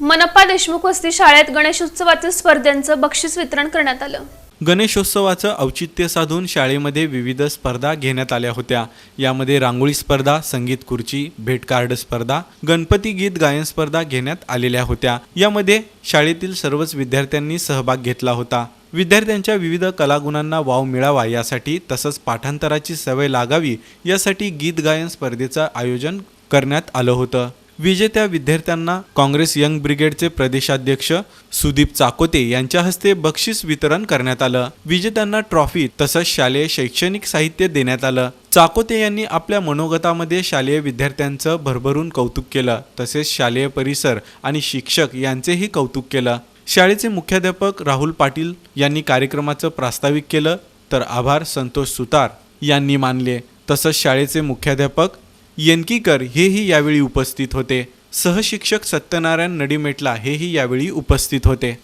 मनप्पा देशमुख वस्ती शाळेत गणेशोत्सवातील स्पर्धांचं बक्षीस वितरण करण्यात आलं. गणेशोत्सवाचं औचित्य साधून शाळेमध्ये विविध स्पर्धा घेण्यात आल्या होत्या. यामध्ये रांगोळी स्पर्धा संगीत खुर्ची भेटकार्ड स्पर्धा गणपती गीत गायन स्पर्धा घेण्यात आलेल्या होत्या. यामध्ये शाळेतील सर्वच विद्यार्थ्यांनी सहभाग घेतला होता. विद्यार्थ्यांच्या विविध कलागुणांना वाव मिळावा यासाठी तसंच पाठांतराची सवय लागावी यासाठी गीत गायन स्पर्धेचं आयोजन करण्यात आलं होतं. विजेत्या विद्यार्थ्यांना काँग्रेस यंग ब्रिगेडचे प्रदेशाध्यक्ष सुदीप चाकोते यांच्या हस्ते बक्षीस वितरण करण्यात आलं. विजेत्यांना ट्रॉफी तसंच शालेय शैक्षणिक साहित्य देण्यात आलं. चाकोते यांनी आपल्या मनोगतामध्ये शालेय विद्यार्थ्यांचं भरभरून कौतुक केलं तसेच शालेय परिसर आणि शिक्षक यांचेही कौतुक केलं. शाळेचे मुख्याध्यापक राहुल पाटील यांनी कार्यक्रमाचं प्रास्ताविक केलं तर आभार संतोष सुतार यांनी मानले. तसंच शाळेचे मुख्याध्यापक येनकीकर हेही यावेळी उपस्थित होते. सहशिक्षक सत्यनारायण नडीमेटला हेही यावेळी उपस्थित होते.